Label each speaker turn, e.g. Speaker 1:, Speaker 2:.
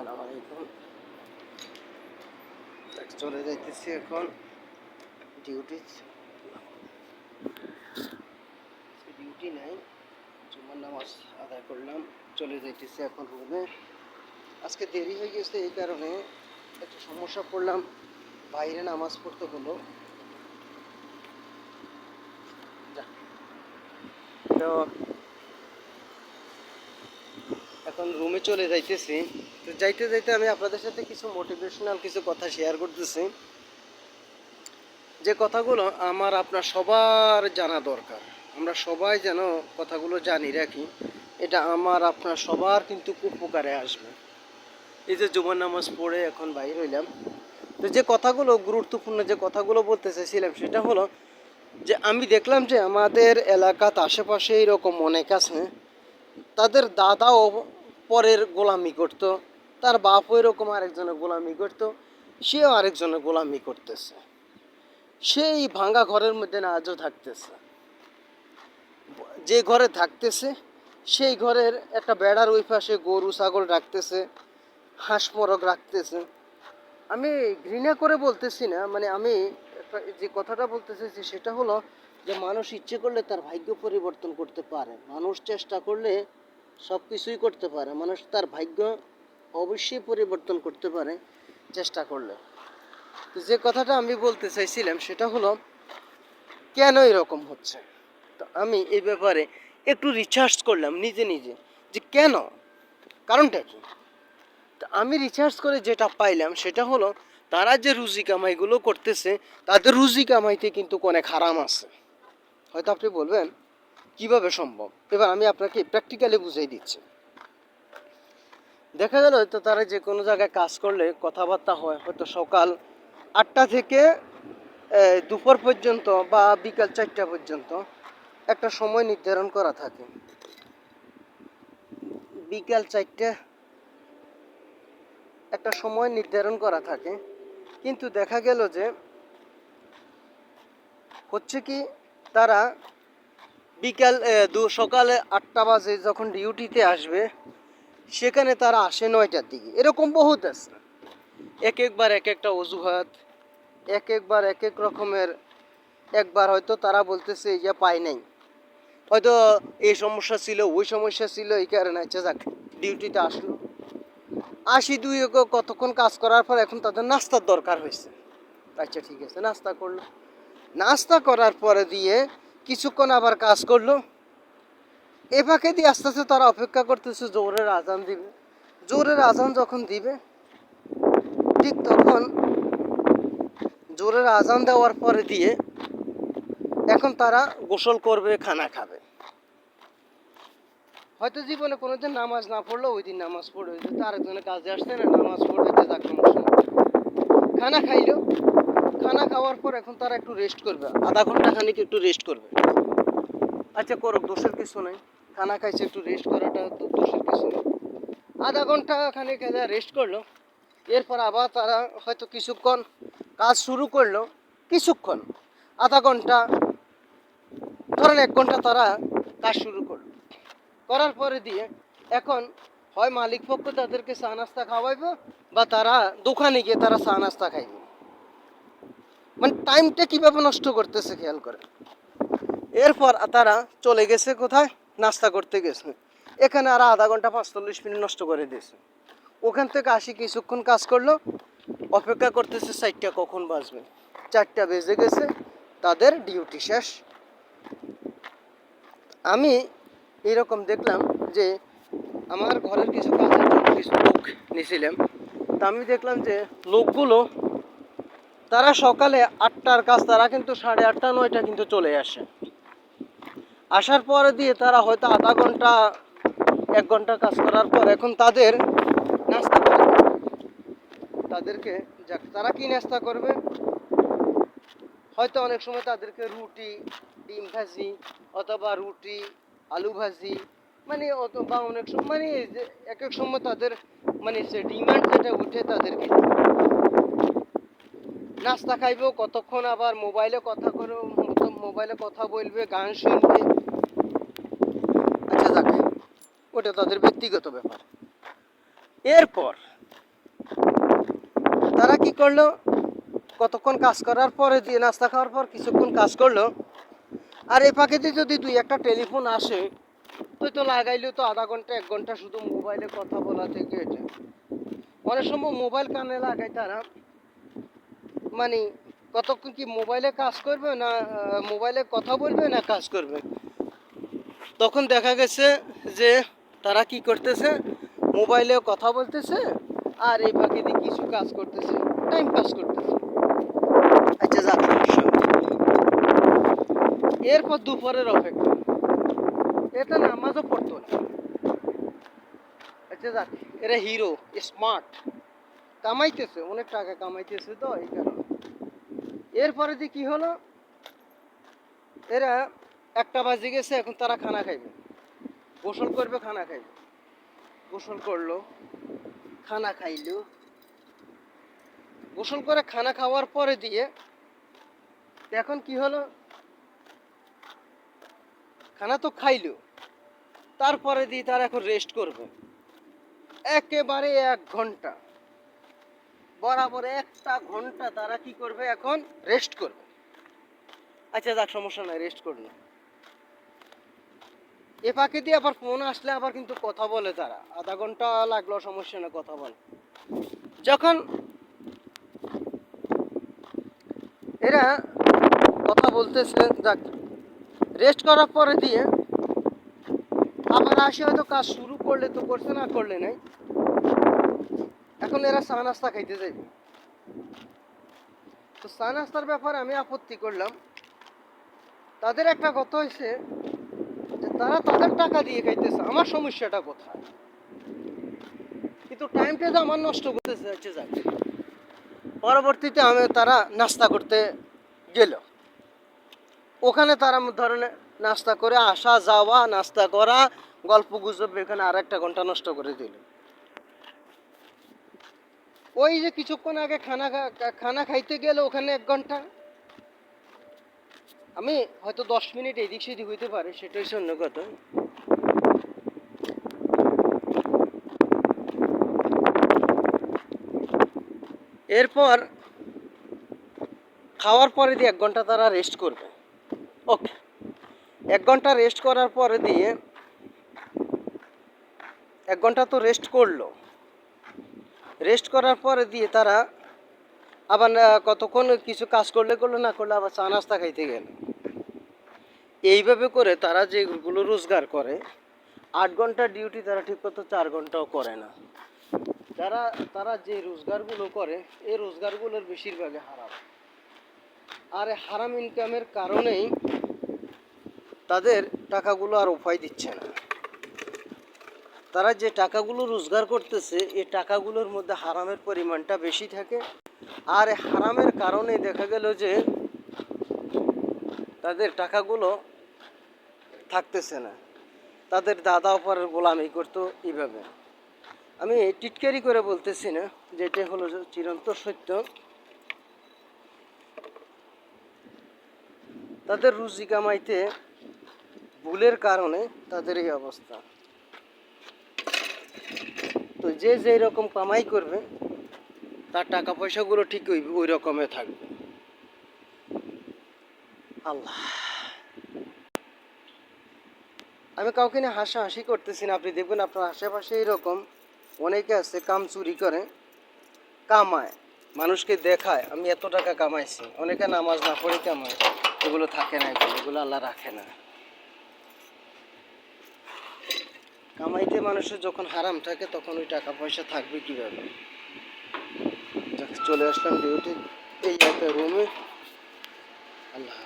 Speaker 1: আসসালামু আলাইকুম চলে যাইতেছি এখন। ডিউটি ডিউটি নাই। জুমার নামাজ আদায় করলাম। চলে যাইতেছি এখন রুমে। আজকে দেরি হয়ে গেছে এই কারণে একটা সমস্যা পড়লাম। বাইরে নামাজ পড়তে হলো। তো এখন রুমে চলে যাইতেছি। তো যাইতে যাইতে আমি আপনাদের সাথে কিছু মোটিভেশনাল কিছু কথা শেয়ার করতেছি। যে কথাগুলো আমার আপনার সবার জানা দরকার। আমরা সবাই যেন কথাগুলো জানি, রাখি। এটা আমার, আপনার সবার কিন্তু উপকারে আসবে। এই যে জুমার নামাজ পড়ে এখন বাইর হইলাম। তো যে কথাগুলো, গুরুত্বপূর্ণ যে কথাগুলো বলতে চাইছিলাম, সেটা হলো যে আমি দেখলাম যে আমাদের এলাকাত আশেপাশে এরকম অনেক আছে। তাদের দাদাও পরের গোলামি করতো, তার বাপও এরকম আরেকজনের গোলামি করতো, সেও আরেকজনের গোলামি করতেছে। সেই ভাঙা ঘরের মধ্যে না আজও থাকতেছে। যে ঘরে থাকতেছে, সেই ঘরের একটা বেড়ার ওই পাশে গরু, ছাগল রাখতেছে, হাঁস মরগ রাখতেছে। আমি ঘৃণা করে বলতেছি না মানে আমি যে কথাটা বলতে চাইছি সেটা হলো যে, মানুষ ইচ্ছে করলে তার ভাগ্য পরিবর্তন করতে পারে। মানুষ চেষ্টা করলে সব কিছুই করতে পারে। মানুষ তার ভাগ্য অবশ্যই পরিবর্তন করতে পারে, চেষ্টা করলে। তো যে কথাটা আমি বলতে চাইছিলাম, সেটা হলো, কেন এরকম হচ্ছে? তো আমি এই ব্যাপারে একটু রিসার্চ করলাম নিজে নিজে, যে কেন? কারণটা কি? তো আমি রিসার্চ করে যেটা পাইলাম, সেটা হলো, তারা যে রুজি কামাইগুলো করতেছে, তাদের রুজি কামাইতে কিন্তু অনেক হারাম আছে। হয়তো আপনি বলবেন কীভাবে সম্ভব? এবার আমি আপনাকে প্র্যাকটিক্যালি বুঝাই দিচ্ছি। দেখা গেল হয়তো তারা যে কোনো জায়গায় কাজ করলে কথাবার্তা হয়, হয়তো সকাল আটটা থেকে দুপুর পর্যন্ত বা বিকাল চারটা পর্যন্ত একটা সময় নির্ধারণ করা থাকে। বিকাল চারটে একটা সময় নির্ধারণ করা থাকে। কিন্তু দেখা গেল যে হচ্ছে কি তারা বিকাল দু, সকালে আটটা বাজে যখন ডিউটিতে আসবে, সেখানে তারা আসে নয়টার দিকে। এরকম বহুত আছে। এক একবার এক একটা অজুহাত, এক একবার এক এক রকমের, একবার হয়তো তারা বলতেছে ইয়া পাই নাই। হয়তো এই সমস্যা ছিল, ওই সমস্যা ছিল, এই কারণে আচ্ছা যাক ডিউটিতে আসলো। আশি দুই কতক্ষণ কাজ করার পর এখন তাদের নাস্তার দরকার হয়েছে। আচ্ছা ঠিক আছে, নাস্তা করল। নাস্তা করার পরে দিয়ে কিছুক্ষণ আবার কাজ করল। এ ফাঁকে দিয়ে আস্তে আস্তে তারা অপেক্ষা করতেছে, জোরের আজান দিবে। জোরের আজান যখন দিবে, ঠিক তখন জোরের আজান দেওয়ার পরে দিয়ে এখন তারা গোসল করবে, খানা খাবে। হয়তো জীবনে কোনোদিন নামাজ না পড়ল ওই দিন নামাজ পড়বে যদি আরেকজনের কাজে আসছে না নামাজ যাক খানা খাইলো। খানা খাওয়ার পর এখন তারা একটু রেস্ট করবে। আধা ঘণ্টা খানিক একটু রেস্ট করবে। আচ্ছা করুক, দোষের কিছু নেই। খানা খাইছে, একটু রেস্ট করাটা তো দোষের কিছু নেই। আধা ঘণ্টা খানিক রেস্ট করল। এরপর আবার তারা হয়তো কিছুক্ষণ কাজ শুরু করল। কিছুক্ষণ, আধা ঘণ্টা, ধরেন এক ঘণ্টা তারা কাজ শুরু করল। করার পরে দিয়ে এখন হয় মালিক পক্ষ তাদেরকে চা নাস্তা খাওয়াইবো বা তারা দোকানে গিয়ে তারা চা নাস্তা খাইবে। মানে টাইমটা কীভাবে নষ্ট করতেছে খেয়াল করে। এরপর তারা চলে গেছে কোথায়? নাস্তা করতে গেছে। এখানে আর আধা ঘণ্টা পাঁচচল্লিশ মিনিট নষ্ট করে দিয়েছে। ওখান থেকে আসি কিছুক্ষণ কাজ করল। অপেক্ষা করতেছে চারটা কখন বাজবে? চারটা বেজে গেছে। তাদের ডিউটি শেষ। আমি এরকম দেখলাম যে আমার ঘরের কিছু কাজের জন্য কিছু লোক নিয়েছিলাম তা আমি দেখলাম যে লোকগুলো তারা সকালে আটটার কাজ, তারা কিন্তু সাড়ে আটটা, নয়টা কিন্তু চলে আসে। আসার পরে দিয়ে তারা হয়তো আধা ঘণ্টা, এক ঘণ্টা কাজ করার পর এখন তাদের নাস্তা তাদেরকে যাক, তারা কি নাস্তা করবে? হয়তো অনেক সময় তাদেরকে রুটি, ডিম ভাজি অথবা রুটি, আলু ভাজি মানে অথবা অনেক সময় মানে এক এক সময় তাদের মানে সে ডিমান্ড যেটা উঠে তাদেরকে। নাস্তা খাইবো, কতক্ষণ আবার মোবাইলে কথা করে মোবাইলে কথা বলবে, গান শুনবে। আচ্ছা যাক, ওটা তাদের ব্যক্তিগত ব্যাপার। এরপর তারা কি করল? কতক্ষণ কাজ করার পরে দিয়ে নাস্তা খাওয়ার পর কিছুক্ষণ কাজ করল, আর এই পাখিতে যদি দুই একটা টেলিফোন আসে তুই তো লাগাইলেও তো আধা ঘণ্টা, এক ঘণ্টা শুধু মোবাইলে কথা বলা থেকে এটা। অনেক সময় মোবাইল কানে লাগাই তারা। মানে কতক্ষণ কি মোবাইলে কাজ করবে না মোবাইলে কথা বলবে না কাজ করবে? তখন দেখা গেছে যে তারা কি করতেছে মোবাইলে কথা বলতেছে আর এই পাখিতে কিছু কাজ করতেছে টাইম পাস করতেছে। আচ্ছা যাক, এরপর দুপুরের অপেক্ষা। এটা নামাজও পড়তো না। আচ্ছা যাক, এরা হিরো স্মার্ট কামাইতেছে, অনেক টাকা কামাইতেছে তো, এই এরপরে যে কি হলো? এরা একটা বাজে গেছে, এখন তারা খানা খাইবে। গোসল করবে, খানা খাইবে। গোসল করল, খানা খাইলো। গোসল করে খানা খাওয়ার পরে দিয়ে এখন কি হলো? খানা তো খাইলো। তারপরে দিয়ে তারা এখন রেস্ট করবে। একেবারে এক ঘণ্টা। বরাবর একটা ঘণ্টা তারা কি করবে এখন? রেস্ট করবে। আচ্ছা যাক, সমস্যা নাই রেস্ট করল এ ফাঁকে দিয়ে আবার ফোন আসলে আবার কিন্তু কথা বলে তারা। আধা ঘণ্টা লাগল, সমস্যা না কথা বলে। যখন এরা কথা বলতেছে, যাক রেস্ট করার পরে দিয়ে আবার আসে হয়তো কাজ শুরু করলে তো করছে, না করলে নাই। এখন এরা চা নাস্তা খাইতে যাইবে। তো চা নাস্তার ব্যাপারে আমি আপত্তি করলাম। তাদের একটা কথা হয়েছে যে তারা তাদের টাকা দিয়ে খাইতেছে, আমার সমস্যাটা কোথায়? কিন্তু টাইমটা তো আমার নষ্ট করতেছে, হচ্ছে যাক। পরবর্তীতে আমি তারা নাস্তা করতে গেল। ওখানে তারা ধরনের নাস্তা করে আসা, যাওয়া, নাস্তা করা, গল্প গুজব, এখানে আর একটা ঘণ্টা নষ্ট করে দিল। ওই যে কিছুক্ষণ আগে খানা খানা খাইতে গেলে ওখানে এক ঘণ্টা। আমি হয়তো দশ মিনিট এদিক সেদিক হইতে পারে, সেটাই অন্য কথা। এরপর খাওয়ার পরে দিয়ে এক ঘণ্টা তারা রেস্ট করবে। ওকে এক ঘণ্টা রেস্ট করার পরে দিয়ে এক ঘণ্টা তো রেস্ট করল। রেস্ট করার পরে দিয়ে তারা আবার কতক্ষণ কিছু কাজ করলে করল, না করলে আবার চা নাস্তা খাইতে গেল। এইভাবে করে তারা যেগুলো রোজগার করে, আট ঘণ্টা ডিউটি তারা ঠিক মতো চার ঘন্টাও করে না। যারা, তারা যে রোজগারগুলো করে, এই রোজগারগুলোর বেশিরভাগই হারাম। আর হারাম ইনকামের কারণেই তাদের টাকাগুলো আর উপায় দিচ্ছে না। তারা যে টাকাগুলো রোজগার করতেছে এই টাকাগুলোর মধ্যে হারামের পরিমাণটা বেশি থাকে। আর হারামের কারণে দেখা গেল যে, তাদের টাকাগুলো থাকতেছে না। তাদের দাদা অপরের গোলামি করতো এইভাবে। আমি টিটকারি করে বলতেছি না যে এটা হলো চিরন্তর সত্য। তাদের রুজি কামাইতে ভুলের কারণে তাদের এই অবস্থা। তো যে যেই রকম কামাই করবে, তার টাকা পয়সাগুলো ঠিক ওই ওই রকমে থাকবে। আল্লাহ। আমি কাউকে নিয়ে হাসাহাসি করতেছি না, আপনি দেখবেন আপনার আশেপাশে এরকম অনেকে আছে, কাম চুরি করে, কামায়, মানুষকে দেখায়, আমি এত টাকা কামাইছি, অনেকে নামাজ না পড়ে কামায়, এগুলো থাকে না এগুলো এগুলো আল্লাহ রাখে না। কামাইতে মানুষের যখন হারাম থাকে, তখন ওই টাকা পয়সা থাকবে কীভাবে? চলে আসলাম ডিউটি এই একটা রুমে আল্লাহ